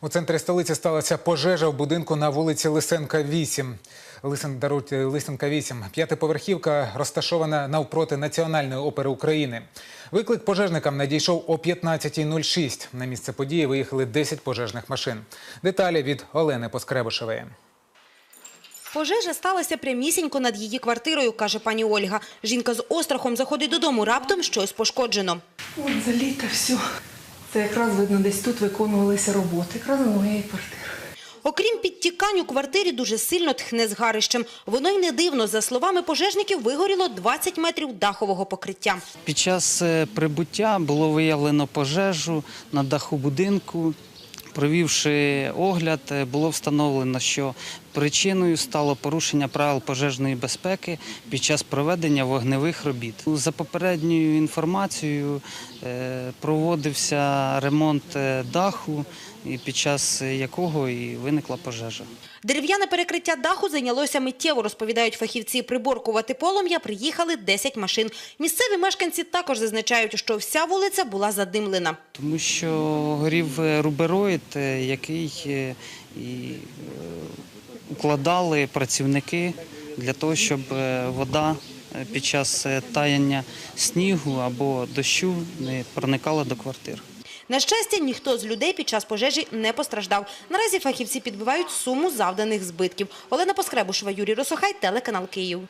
У центрі столиці сталася пожежа в будинку на вулиці Лисенка 8. Лисен, Лисенка 8. П'ятиповерхівка розташована навпроти Національної опери України. Виклик пожежникам надійшов о 15.06. На місце події виїхали 10 пожежних машин. Деталі від Олени Поскребушевої. Пожежа сталася прямісінько над її квартирою, каже пані Ольга. Жінка з острахом заходить додому, раптом щось пошкоджено. От за літо все. Це якраз видно, десь тут виконувалися роботи, якраз на моєї квартири. Окрім підтікань, у квартирі дуже сильно тхне згарищем. Воно й не дивно. За словами пожежників, вигоріло 20 метрів дахового покриття. Під час е, прибуття було виявлено пожежу на даху будинку. Провівши огляд, е, було встановлено, що причиною стало порушення правил пожежної безпеки під час проведення вогневих робіт. За попередньою інформацією е, проводився ремонт е, даху, під час якого і виникла пожежа. Дерев'яне перекриття даху зайнялося миттєво, розповідають фахівці. Приборкувати полум'я приїхали 10 машин. Місцеві мешканці також зазначають, що вся вулиця була задимлена. Тому що горів рубероїд, який е, е, укладали працівники для того, щоб е, вода е, під час е, таяння снігу або дощу не проникала до квартир. На щастя, ніхто з людей під час пожежі не постраждав. Наразі фахівці підбивають суму завданих збитків. Олена Поскребушева, Юрій Росохай, телеканал Київ.